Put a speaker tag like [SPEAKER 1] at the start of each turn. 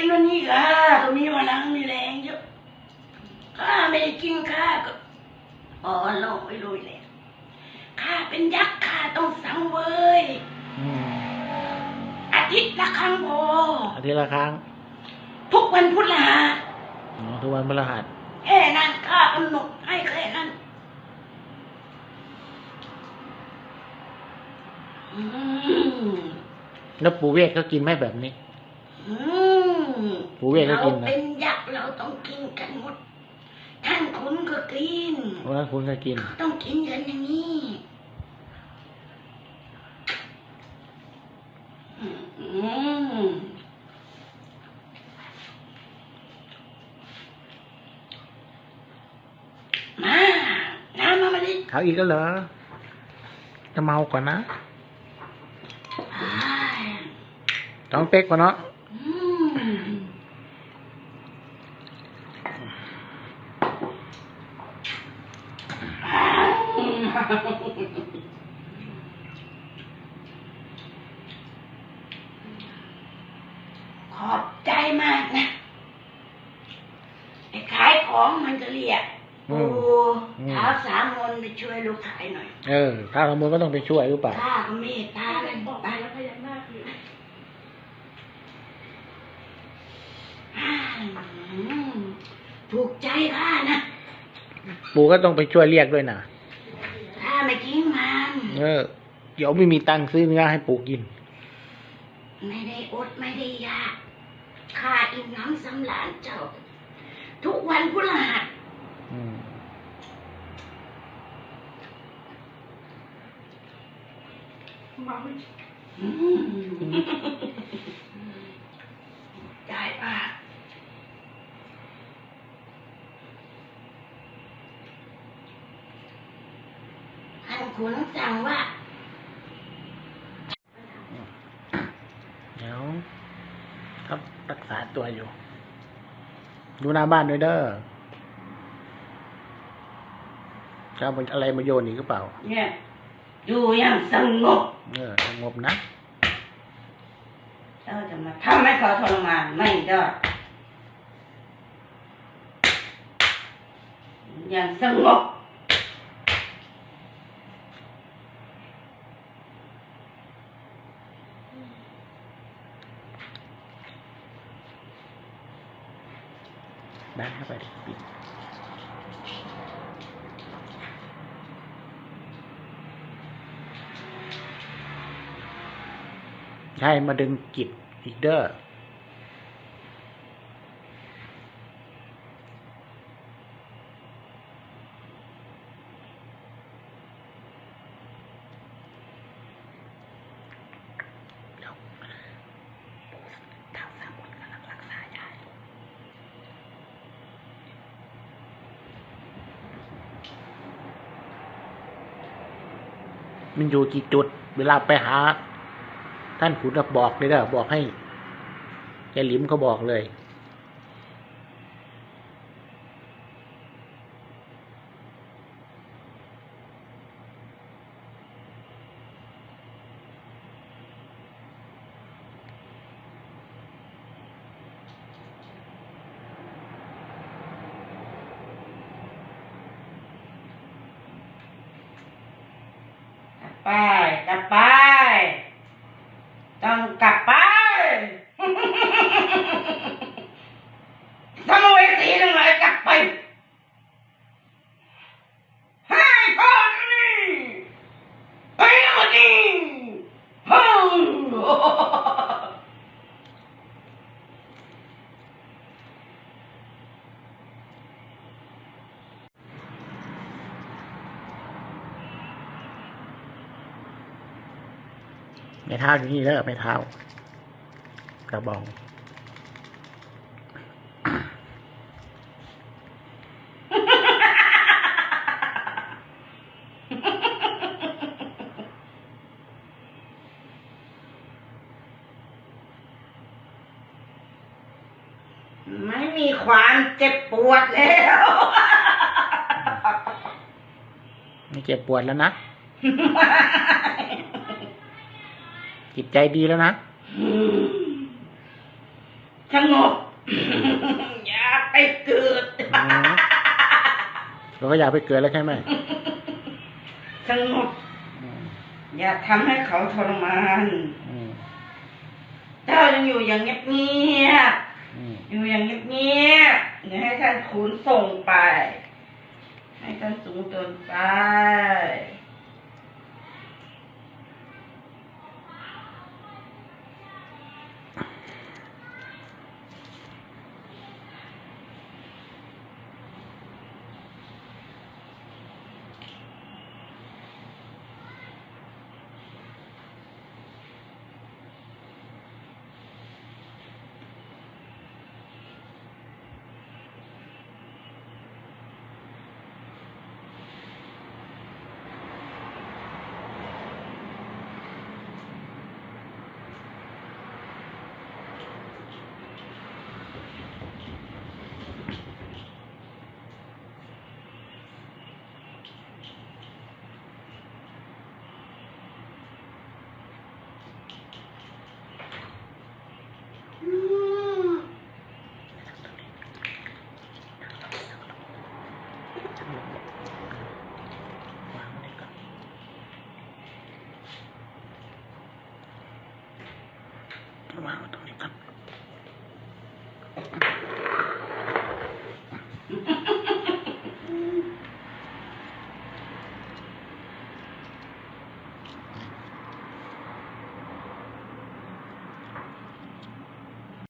[SPEAKER 1] กินวันนี้ข้าก็มีพลังมีแรงเยอะข้าไม่ได้กินข้าก็อ๋อโลกไม่รู้เลยข้าเป็นยักษ์ข้าต้องสังเวย
[SPEAKER 2] อืม
[SPEAKER 1] อาทิตย์ละครั้งพอ
[SPEAKER 2] อาทิตย์ละครั้ง
[SPEAKER 1] ทุกวันพุธละหา
[SPEAKER 2] อ๋อทุกวันพฤหัส
[SPEAKER 1] แค่นั้นข้ากำหนดให้แค่นั้นอืม
[SPEAKER 2] แล้วปู่เวทก็กินไหมแบบนี้
[SPEAKER 1] อืม
[SPEAKER 2] ปู่เวทก็กินนะ
[SPEAKER 1] เราเป็นยักษ์เราต้องกินกันหมด ท่านคุณก็กิน
[SPEAKER 2] วันนั้นคุณก็กิน
[SPEAKER 1] ต้องกินกันอย่างนี้อืมมา น้ำมามาดิ
[SPEAKER 2] เขาอีกแล้วเหรอ จะเมาก่อนนะ
[SPEAKER 1] อ้าย
[SPEAKER 2] ต้องเป๊กก่อนเนาะ
[SPEAKER 1] อืม ขอบใจมากนะไอ้ขายของมันจะเรียก
[SPEAKER 2] อื
[SPEAKER 1] โอ้
[SPEAKER 2] มอืม
[SPEAKER 1] เท้าสามมนต์ไปช่วยลูกขายหน่อย
[SPEAKER 2] เออถ้าขโมยก็ต้องไปช่วยหรือเปล่า
[SPEAKER 1] ข้าก็เมตตากัน
[SPEAKER 3] บอก
[SPEAKER 1] ไป
[SPEAKER 3] ไปแล้วพยักหน้าคือ
[SPEAKER 1] อืม ถูกใจข้านะ
[SPEAKER 2] ปู่ก็ต้องไปช่วยเรียกด้วยนะ
[SPEAKER 1] ข้าไม่ทิ้งมัน
[SPEAKER 2] เออ เดี๋ยวไม่มีตังค์ซื้อเนื้อให้ปู่กิน
[SPEAKER 1] ไม่ได้อดไม่ได้ยากข้าอิ่มน้ำสำราญเจ้า ทุกวันพุธรหัส
[SPEAKER 2] อืม
[SPEAKER 3] เมา
[SPEAKER 1] อืมได้ป่ะท่าน ขุนสั่งว่า
[SPEAKER 2] เดี๋ยวครับรักษาตัวอยู่ ดูหน้าบ้านด้วยเด้อจะเอาอะไรมาโยนอีกหรือเปล่า
[SPEAKER 1] เนี่ยดูอย่างสงบ
[SPEAKER 2] เออสงบนะ
[SPEAKER 1] เจ้าจะมาทำให้เขาทรมานไม่ได้อย่างสงบ
[SPEAKER 2] ด้านเข้าไปปิดใช่มาดึงกิจอีกเด้อ เดี๋ยวท้าวสามคนกำลังรักษายายอยู่ มันอยู่กี่จุด เวลาไปหา ท่านขุนน่ะบอกเลยเด้อบอกให้แกหลิมเขาบอกเลย
[SPEAKER 1] กลับไปกลับไป ต้องกลับไป ทำเอาไว้สีทั้งหลายกลับไปให้คนนี้ไอ้คนนี้ฮ่า
[SPEAKER 2] ไม่เท้าอยู่นี่เด้อไม่เท้ากระบอง
[SPEAKER 1] ไม่มีความเจ็บปวดแล้ว
[SPEAKER 2] ไม่เจ็บปวดแล้วนะ จิตใจดีแล้วนะ
[SPEAKER 1] อืมสงบอย่าไปเกิด
[SPEAKER 2] อืมเราก็อยากไปเกิดแล้วใช่ไหม
[SPEAKER 1] สงบ
[SPEAKER 2] อืม
[SPEAKER 1] อย่าทำให้เขาทรมาน
[SPEAKER 2] อืม
[SPEAKER 1] เจ้ายังอยู่อย่างเงียบ
[SPEAKER 2] อืม
[SPEAKER 1] ๆอยู่อย่างเงียบๆอย่าให้ท่านขุนส่งไป ให้ท่านสูงเกินไป
[SPEAKER 2] Wow, don't eat that.